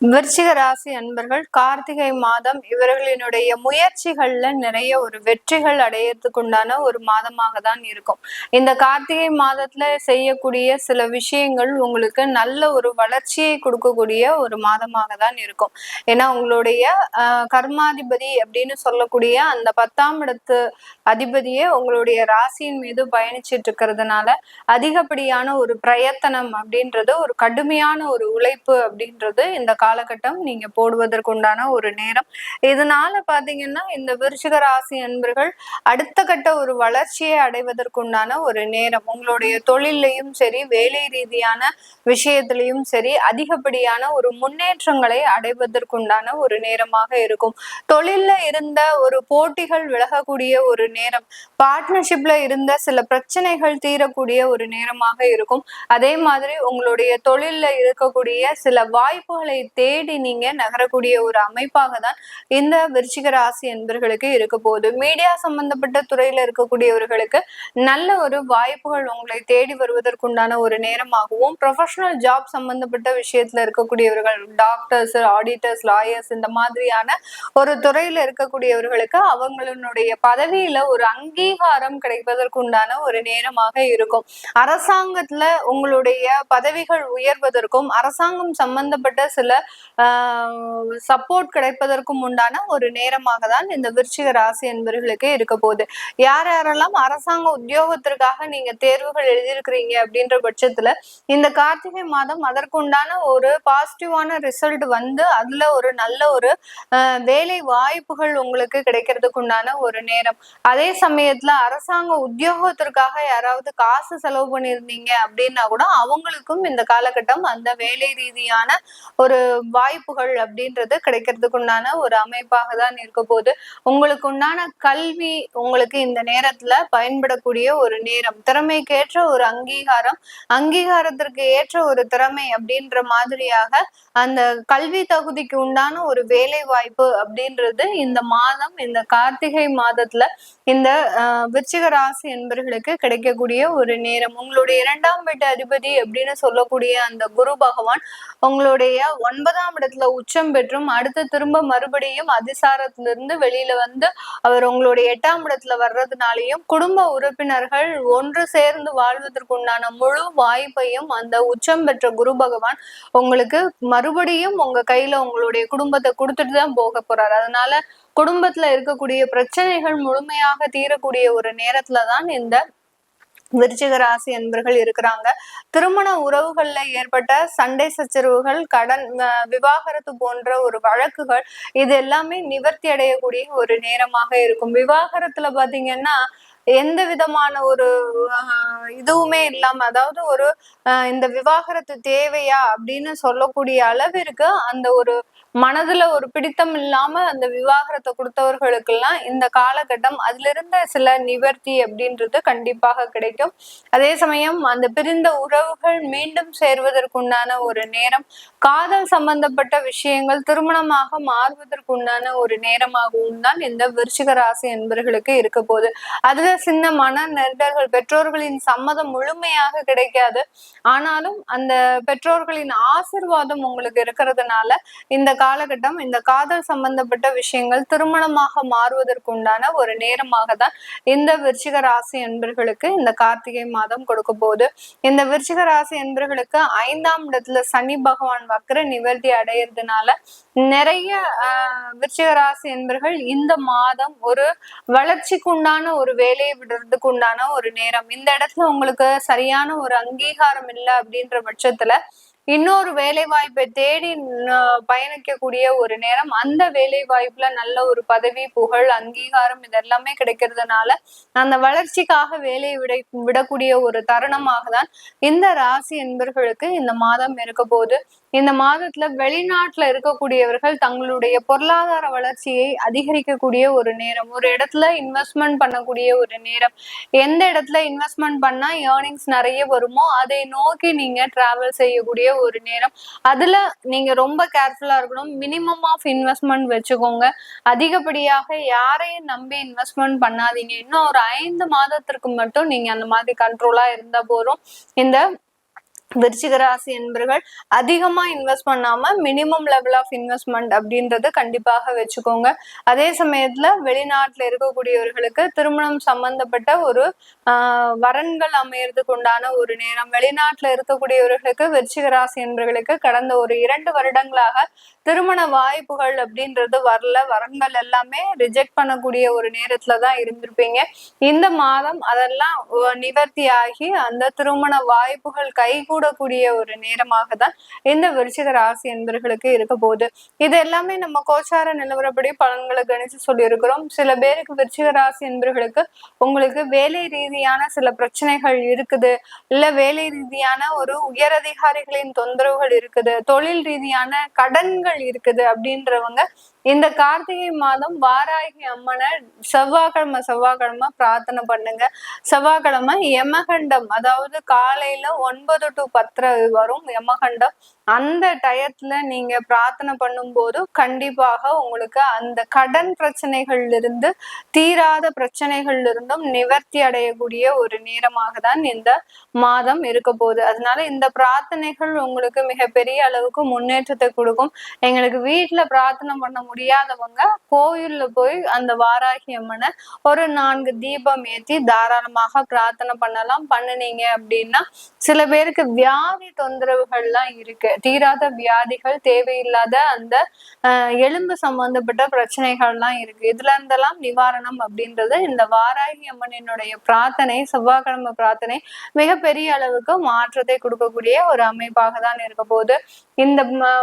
விருச்சிக ராசி அன்பர்கள் கார்த்திகை மாதம் இவர்களினுடைய முயற்சிகள்ல நிறைய ஒரு வெற்றிகள் அடையறதுக்கு உண்டான ஒரு மாதமாக தான் இருக்கும். இந்த கார்த்திகை மாதத்துல செய்யக்கூடிய சில விஷயங்கள் உங்களுக்கு நல்ல ஒரு வளர்ச்சியை கொடுக்கக்கூடிய ஒரு மாதமாக தான் இருக்கும். ஏன்னா உங்களுடைய ஆஹ் கர்மாதிபதி அப்படின்னு சொல்லக்கூடிய அந்த பத்தாம் இடத்து அதிபதியே உங்களுடைய ராசியின் மீது பயணிச்சிட்டு இருக்கிறதுனால அதிகப்படியான ஒரு பிரயத்தனம் அப்படின்றது ஒரு கடுமையான ஒரு உழைப்பு அப்படின்றது இந்த காலகட்டம் நீங்க போடுவதற்குண்டான ஒரு நேரம். இதனால பாத்தீங்கன்னா இந்த விருச்சிக ராசி அன்பர்கள் அடுத்த கட்ட ஒரு வளர்ச்சியை அடைவதற்குண்டான ஒரு நேரம். உங்களுடைய தொழிலையும் சரி வேலை ரீதியான விஷயத்திலையும் சரி அதிகப்படியான ஒரு முன்னேற்றங்களை அடைவதற்குண்டான ஒரு நேரமாக இருக்கும். தொழில்ல இருந்த ஒரு போட்டிகள் விலகக்கூடிய ஒரு நேரம். பார்ட்னர்ஷிப்ல இருந்த சில பிரச்சனைகள் தீரக்கூடிய ஒரு நேரமாக இருக்கும். அதே மாதிரி உங்களுடைய தொழில்ல இருக்கக்கூடிய சில வாய்ப்புகளை தேடி நீங்க நகரக்கூடிய ஒரு அமைப்பாக தான் இந்த விருச்சிக ராசி என்பர்களுக்கு இருக்க போகுது. மீடியா சம்பந்தப்பட்ட துறையில இருக்கக்கூடியவர்களுக்கு நல்ல ஒரு வாய்ப்புகள் உங்களை தேடி வருவதற்குண்டான ஒரு நேரமாகவும் ப்ரொஃபஷனல் ஜாப் சம்பந்தப்பட்ட விஷயத்துல இருக்கக்கூடியவர்கள் டாக்டர்ஸ் ஆடிட்டர்ஸ் லாயர்ஸ் இந்த மாதிரியான ஒரு துறையில இருக்கக்கூடியவர்களுக்கு அவங்களுடைய பதவியில ஒரு அங்கீகாரம் கிடைப்பதற்குண்டான ஒரு நேரமாக இருக்கும். அரசாங்கத்துல உங்களுடைய பதவிகள் உயர்வதற்கும் அரசாங்கம் சம்பந்தப்பட்ட சில சப்போர்ட் கிடைப்பதற்கும் உண்டான ஒரு நேரமாக தான் இந்த விருச்சிக ராசி என்பவர்களுக்கு இருக்க போகுது. யார் யாரெல்லாம் அரசாங்க உத்தியோகத்திற்காக நீங்க தேர்வுகள் எழுதியிருக்கிறீங்க அப்படின்ற பட்சத்துல இந்த கார்த்திகை மாதம் அதற்குண்டான ஒரு பாசிட்டிவான ரிசல்ட் வந்து அதுல ஒரு நல்ல ஒரு வேலை வாய்ப்புகள் உங்களுக்கு கிடைக்கிறதுக்கு உண்டான ஒரு நேரம். அதே சமயத்துல அரசாங்க உத்தியோகத்திற்காக யாராவது காசு செலவு பண்ணியிருந்தீங்க அப்படின்னா கூட அவங்களுக்கும் இந்த காலகட்டம் அந்த வேலை ரீதியான ஒரு வாய்ப்புகள் அப்படின்றது கிடைக்கிறதுக்கு உண்டான ஒரு அமைப்பாக தான் இருக்க போது உங்களுக்கு உண்டான கல்வி உங்களுக்கு இந்த நேரத்துல பயன்படக்கூடிய ஒரு நேரம் திறமைக்கேற்ற ஒரு அங்கீகாரம் அங்கீகாரத்திற்கு ஏற்ற ஒரு திறமை அப்படின்ற மாதிரியாக அந்த கல்வி தகுதிக்கு உண்டான ஒரு வேலை வாய்ப்பு அப்படின்றது இந்த மாதம் இந்த கார்த்திகை மாதத்துல இந்த விருச்சிக ராசி என்பர்களுக்கு கிடைக்கக்கூடிய ஒரு நேரம். உங்களுடைய இரண்டாம் வீட்டு அதிபதி அப்படின்னு சொல்லக்கூடிய அந்த குரு பகவான் உங்களுடைய ஒன்பது ஒன்பதாம் இடத்துல உச்சம் பெற்றும் அடுத்து திரும்ப மறுபடியும் அதிசாரத்திலிருந்து வெளியில வந்து அவர் உங்களுடைய எட்டாம் இடத்துல வர்றதுனாலையும் குடும்ப உறுப்பினர்கள் ஒன்று சேர்ந்து வாழ்வதற்கு உண்டான முழு வாய்ப்பையும் அந்த உச்சம் பெற்ற குரு பகவான் உங்களுக்கு மறுபடியும் உங்க கையில உங்களுடைய குடும்பத்தை கொடுத்துட்டு தான் போக போறாரு. அதனால குடும்பத்துல இருக்கக்கூடிய பிரச்சனைகள் முழுமையாக தீரக்கூடிய ஒரு நேரத்துல தான் இந்த விருச்சிக ராசி என்பர்கள் இருக்கிறாங்க. திருமண உறவுகள்ல ஏற்பட்ட சண்டை சச்சரவுகள் கடன் விவாகரத்து போன்ற ஒரு வழக்குகள் இது எல்லாமே நிவர்த்தி அடையக்கூடிய ஒரு நேரமாக இருக்கும். விவாகரத்துல பாத்தீங்கன்னா எந்த விதமான ஒரு இதுவுமே இல்லாம அதாவது ஒரு இந்த விவாகரத்து தேவையா அப்படின்னு சொல்லக்கூடிய அளவிற்கு அந்த ஒரு மனதுல ஒரு பிடித்தம் இல்லாம அந்த விவாகரத்தை கொடுத்தவர்களுக்கெல்லாம் இந்த காலகட்டம் அதுல இருந்த சில நிவர்த்தி அப்படின்றது கண்டிப்பாக கிடைக்கும். அதே சமயம் அந்த பிரிந்த உறவுகள் மீண்டும் சேர்வதற்குண்டான ஒரு நேரம் காதல் சம்பந்தப்பட்ட விஷயங்கள் திருமணமாக மாறுவதற்குண்டான ஒரு நேரமாகவும் தான் இந்த விருச்சிக ராசி என்பர்களுக்கு இருக்க போகுது. அதுல சின்ன மன நெருடர்கள் பெற்றோர்களின் சம்மதம் முழுமையாக கிடைக்காது. ஆனாலும் அந்த பெற்றோர்களின் ஆசிர்வாதம் உங்களுக்கு இருக்கிறதுனால இந்த காலகட்டம் இந்த காதல் சம்பந்தப்பட்ட விஷயங்கள் திருமணமாக மாறுவதற்குண்டான ஒரு நேரமாக தான் இந்த விருச்சிக ராசி என்பர்களுக்கு இந்த கார்த்திகை மாதம் கொடுக்க போகுது. இந்த விருச்சிக ராசி என்பர்களுக்கு ஐந்தாம் இடத்துல சனி பகவான் வக்கர நிவர்த்தி அடையிறதுனால நிறைய விருச்சிக ராசி என்பர்கள் இந்த மாதம் ஒரு வளர்ச்சிக்கு உண்டான ஒரு வேலையை விடுறதுக்கு உண்டான ஒரு நேரம். இந்த இடத்துல உங்களுக்கு சரியான ஒரு அங்கீகாரம் இல்லை அப்படின்ற பட்சத்துல இன்னொரு வேலை வாய்ப்பை தேடி பயணிக்கக்கூடிய ஒரு நேரம் அந்த வேலை வாய்ப்புல நல்ல ஒரு பதவி புகழ் அங்கீகாரம் இதெல்லாமே கிடைக்கிறதுனால அந்த வளர்ச்சிக்காக வேலையை விட விடக்கூடிய ஒரு தருணமாக தான் இந்த ராசி என்பர்களுக்கு இந்த மாதம் இருக்க போது இந்த மாதத்துல வெளிநாட்டுல இருக்கக்கூடியவர்கள் தங்களுடைய பொருளாதார வளர்ச்சியை அதிகரிக்கக்கூடிய ஒரு நேரம் ஒரு இடத்துல இன்வெஸ்ட்மெண்ட் பண்ணக்கூடிய ஒரு நேரம். எந்த இடத்துல இன்வெஸ்ட்மெண்ட் பண்ணா ஏர்னிங்ஸ் நிறைய வருமோ அதை நோக்கி நீங்க டிராவல் செய்யக்கூடிய ஒரு நேரம். அதுல நீங்க ரொம்ப கேர்ஃபுல்லா இருக்கணும். மினிமம் ஆஃப் இன்வெஸ்ட்மெண்ட் வச்சுக்கோங்க. அதிகப்படியாக யாரையும் நம்பி இன்வெஸ்ட்மெண்ட் பண்ணாதீங்க. இன்னும் ஒரு ஐந்து மாதத்திற்கு மட்டும் நீங்க அந்த மாதிரி கண்ட்ரோலா இருந்தா போதும் இந்த விருச்சிக ராசி என்பர்கள் அதிகமா இன்வெஸ்ட் பண்ணாம மினிமம் லெவல் ஆஃப் இன்வெஸ்ட்மெண்ட் அப்படின்றத கண்டிப்பாக வச்சுக்கோங்க. அதே சமயத்துல வெளிநாட்டுல இருக்கக்கூடியவர்களுக்கு திருமணம் சம்பந்தப்பட்ட ஒரு வரன்கள் அமையறதுக்கு உண்டான ஒரு நேரம் வெளிநாட்டுல இருக்கக்கூடியவர்களுக்கு விருச்சிக ராசி என்பர்களுக்கு கடந்த ஒரு இரண்டு வருடங்களாக திருமண வாய்ப்புகள் அப்படின்றது வரல. வரன்கள் எல்லாமே ரிஜெக்ட் பண்ணக்கூடிய ஒரு நேரத்துல தான் இருந்திருப்பீங்க. இந்த மாதம் அதெல்லாம் நிவர்த்தி ஆகி அந்த திருமண வாய்ப்புகள் கைகூட கூடக்கூடிய ஒரு நேரமாக தான் இந்த விருச்சிக ராசி என்பர்களுக்கு இருக்க போகுது. இது எல்லாமே நம்ம கோச்சார நிலவரப்படி பலன்களை கணிச்சு சொல்லி இருக்கிறோம் சில பேருக்கு விருச்சிக ராசி என்பர்களுக்கு உங்களுக்கு வேலை ரீதியான சில பிரச்சனைகள் இருக்குது. இல்ல வேலை ரீதியான ஒரு உயரதிகாரிகளின் தொந்தரவுகள் இருக்குது. தொழில் ரீதியான கடன்கள் இருக்குது அப்படின்றவங்க இந்த கார்த்திகை மாதம் வாராகி அம்மனை செவ்வாய்க்கிழமை செவ்வாய்க்கிழமை பிரார்த்தனை பண்ணுங்க. செவ்வாய்க்கிழமை யமகண்டம் அதாவது காலையில ஒன்பது டு பத்திர வரும் யமகண்டம். அந்த டயத்துல நீங்க பிரார்த்தனை பண்ணும்போது கண்டிப்பாக உங்களுக்கு அந்த கடன் பிரச்சனைகள்ல இருந்து தீராத பிரச்சனைகள்ல இருந்தும் நிவர்த்தி அடையக்கூடிய ஒரு நேரமாக தான் இந்த மாதம் இருக்க போகுது. அதனால இந்த பிரார்த்தனைகள் உங்களுக்கு மிகப்பெரிய அளவுக்கு முன்னேற்றத்தை கொடுக்கும். எங்களுக்கு வீட்டுல பிரார்த்தனை பண்ண முடியாதவங்க கோயில்ல போய் அந்த வாராகி அம்மனை ஒரு நான்கு தீபம் ஏற்றி தாராளமாக பிரார்த்தனை பண்ணலாம். பண்ணினீங்க அப்படின்னா சில பேருக்கு வியாதி தொந்தரவுகள்லாம் இருக்கு. தீராத வியாதிகள் தேவையில்லாத அந்த எலும்பு சம்பந்தப்பட்ட பிரச்சனைகள்லாம் இருக்கு. இதுல இருந்தெல்லாம் நிவாரணம் அப்படின்றது இந்த வாராகி அம்மனினுடைய பிரார்த்தனை செவ்வாய்க்கிழமை பிரார்த்தனை மிகப்பெரிய அளவுக்கு மாற்றத்தை கொடுக்கக்கூடிய ஒரு அமைப்பாக தான் இருக்க போகுது. இந்த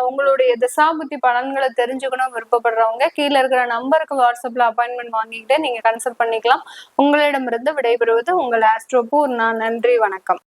உங்களுடைய திசாபுத்தி பலன்களை தெரிஞ்சுக்கணும் விருப்பப்படுறவங்க கீழே இருக்கிற நம்பருக்கு வாட்ஸ்அப்ல அப்பாயின்மெண்ட் வாங்கிக்கிட்டு நீங்க கன்சல்ட் பண்ணிக்கலாம். உங்களிடமிருந்து விடைபெறுவது உங்கள் ஆஸ்ட்ரோபூர் நான் நன்றி வணக்கம்.